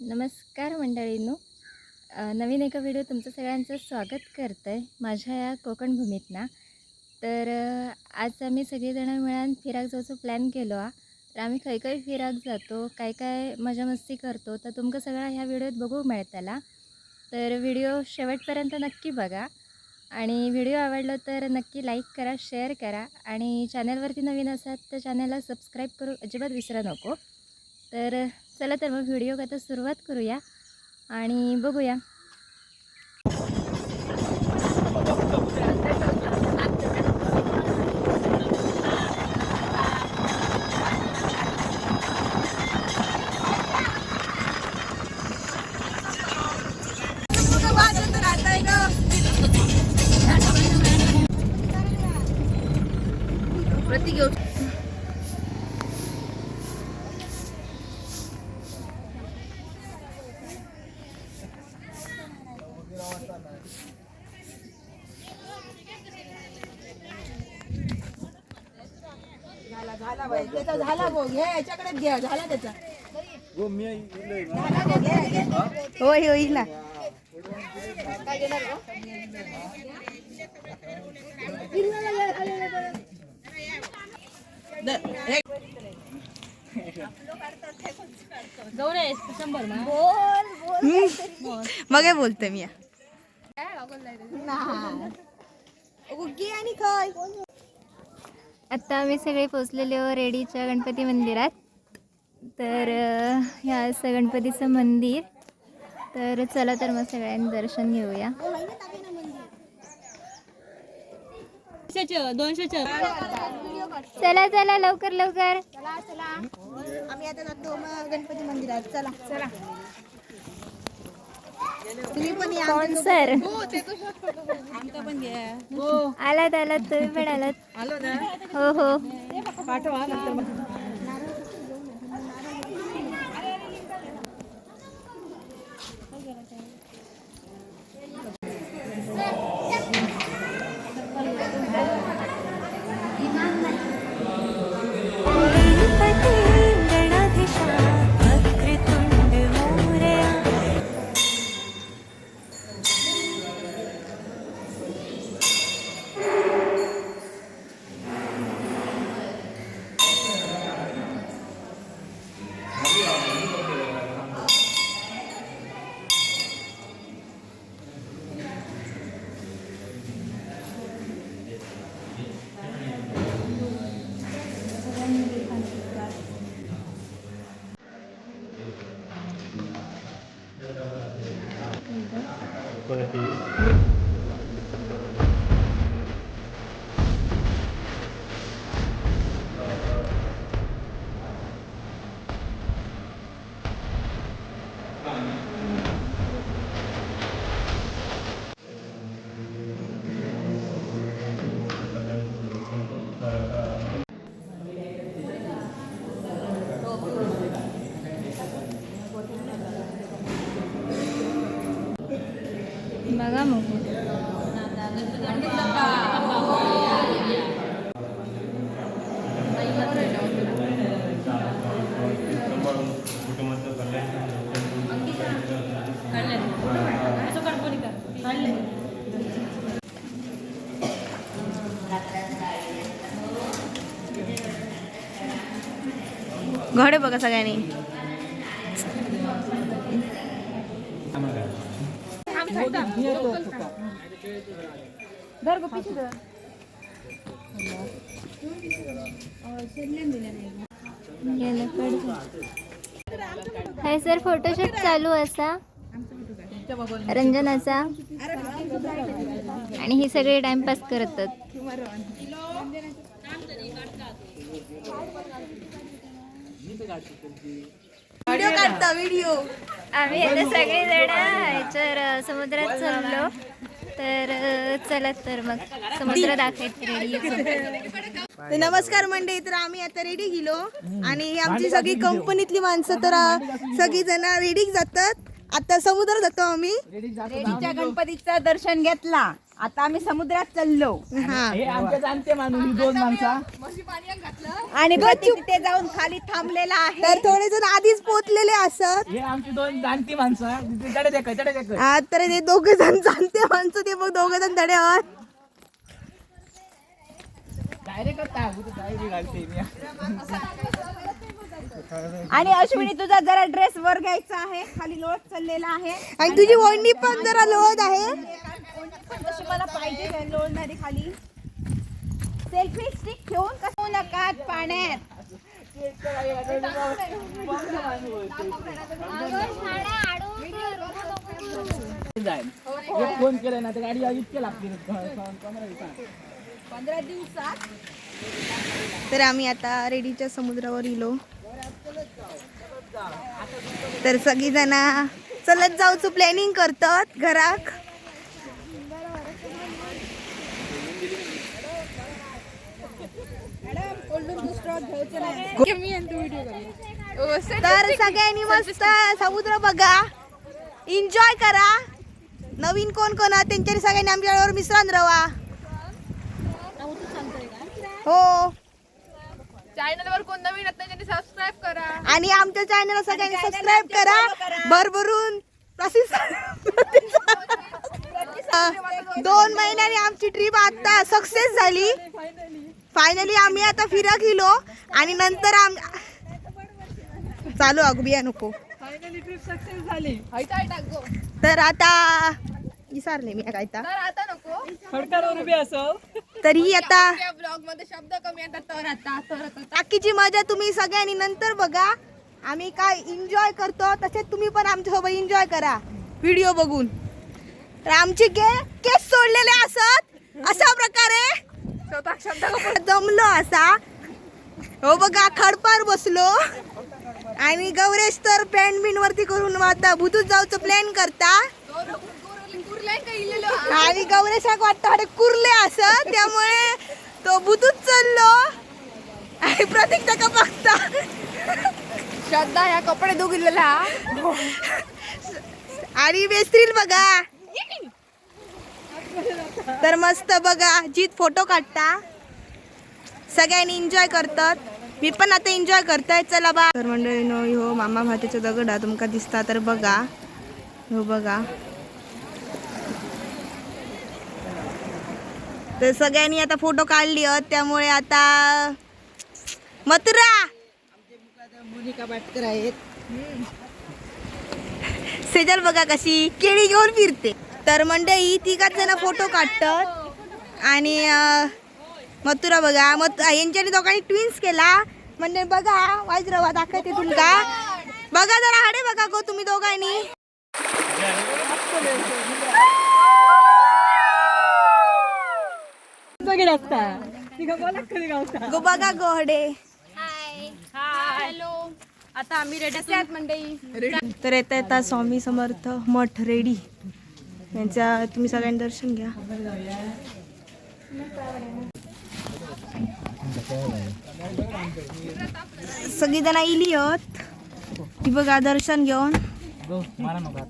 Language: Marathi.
नमस्कार मंडळींनो. नवीन एका व्हिडिओ तुमचं सगळ्यांचं स्वागत करतं आहे माझ्या या कोकण भूमीतना. तर आज आम्ही सगळेजण मिळून फिराक जायचो प्लॅन केलो हा तर आम्ही खंय खंय फिराक जातो काय काय मजा मस्ती करतो तर तुमका सगळा ह्या व्हिडिओत बघू मिळतला. तर व्हिडिओ शेवटपर्यंत नक्की बघा. आणि व्हिडिओ आवडला तर नक्की लाईक करा शेअर करा. आणि चॅनलवरती नवीन असाल तर चॅनलला सबस्क्राईब करू अजिबात विसरा नको. तर चला तर मग व्हिडिओ आता सुरुवात करूया आणि बघूया. प्रति घेऊ त्याचा झाला याच्याकडेच घ्या झाला त्याचा. होय होईल ना. मग काय बोलते मी? आणि खाय आत्ता आम्ही सगळे पोचलेलो रेडीच्या गणपती मंदिरात. तर ह्या असं गणपतीचं मंदिर. तर चला तर मग सगळ्यांनी दर्शन घेऊया. चला चला लवकर लवकर. चला चला. आम्ही आता जातो मग गणपती मंदिरात. चला. चला. तुम्ही पण या. कोण सर? पण घ्या आलात आलात तुम्ही पण आलात. हो हो. पाठवा नंतर बघा मग. घडे बघा सगळ्यांनी. हाय सर फोटोशूट चालू असा. रंजनाचा. आणि हे सगळे टाइमपास करतात. व्हिडिओ काढता व्हिडिओ. आम्ही आता सगळे जण ह्याच्यावर अ, समुद्रात चाललो. तर चला तर मग समुद्र दाखवायचं रेडी तर नमस्कार मंडळी तर आम्ही आता रेडी गेलो. आणि ही आमची सगळी कंपनीतली माणसं तर सगळी जण रेडी जातात. आता समुद्र जातो आम्ही. रेडीच्या गणपतीचं दर्शन घेतला. आता आम्ही समुद्रात चाललो. हा. हे आमच्या जाणते माणूस ही दोन माणसा. आणि प्रतीक तिथे जाऊन खाली थांबलेला आहे. तर थोडे जण आधीच पोचलेले असत. हे आमची दोन जाणती माणसा. चढे देख चढे देख. आ, तर ते दोघे जण जाणते माणसं ते बघ दोघे जण धड्यावर डायरेक्ट घालते मी. आणि अश्विनी तुझा जरा ड्रेस वर घ्यायचा आहे. खाली लोट चाललेला आहे. आणि तुझी ओढणी पण जरा लोळत आहे. पाहिजे लोळणारी खाली. सेल्फी स्टिक ठेवून कसं नका पाण्यात. फोन केलाय ना तर गाडी इतके लागते पंधरा दिवसात. तर आम्ही आता रेडीच्या समुद्रावर इलो. तर सगळी जण चलत जाऊचं प्लॅनिंग करतात घराक तर सगळ्यांनी मस्त समुद्र बघा. एन्जॉय करा. नवीन कोण कोण आहे त्यांच्या सगळ्यांनी आमच्यावर मिश्रण राहा हो. चॅनलवर कोण नवीन सबस्क्राईब करा. आणि आमच्या चॅनलला सगळ्यांनी सबस्क्राईब करा. भरभरून दोन महिन्याने आमची ट्रिप आता सक्सेस झाली. फायनली आम्ही आता फिरक गेलो आणि नंतर आम चालू अगबिया नको. फायनली ट्रिप सक्सेस झाली. हैता टाक गो. तर आता विसरले मी काय. तर आता नको. खडकावर उभी असो तरी आता त्या ब्लॉगमध्ये शब्द कमी येतात तर आता तर आता. बाकीची मजा तुम्ही सगळ्यांनी नंतर बघा. आम्ही काय एन्जॉय करतो तसेच तुम्ही पण आमच्यासोबत एन्जॉय करा. व्हिडिओ बघून. तर आमचे गे केस सोडलेले असत. अशा प्रकारे जमलो असा. हो बघा खडपार बसलो. आणि गौरेश तर पॅन्ट बिन वरती करून आता भुतूत जाऊचं प्लॅन करता. आणि गौरेशाक वाटतं अरे कुर्ले असं. त्यामुळे तो भुतूत चाललो. आणि प्रतीक त्याका बघता? श्रद्धा ह्या कपडे दुखलेला. आणि वेस्त्रील बघा. तर मस्त बघा जीत फोटो काढता. सगळ्यांनी एन्जॉय करतात. मी पण आता एन्जॉय करताय चला बा तर मंडळीनो हो मामा भातीचा दगड हा तुमका दिसता तर बघा. हो बघा. तर सगळ्यांनी आता फोटो काढली आहेत त्यामुळे आता मथुरा. सेजल बघा कशी केळी घेऊन फिरते. तर मंडळी तिघात जण फोटो काढतात. आणि मथुरा बघा. मत यांच्यानी दोघांनी ट्विन्स केला. म्हणजे बघा वाजरवा दाखवते तुमका बघा जरा हाडे बघा गो तुम्ही दोघांनी. गो बघा गो हडे. आता आम्ही रेडी आहेत मंडळी तर येता येता स्वामी समर्थ मठ रेडी. यांच्या तुम्ही सगळ्यांनी दर्शन घ्या. सगळी जण इली आहेत. ती बघा दर्शन घेऊन. आता.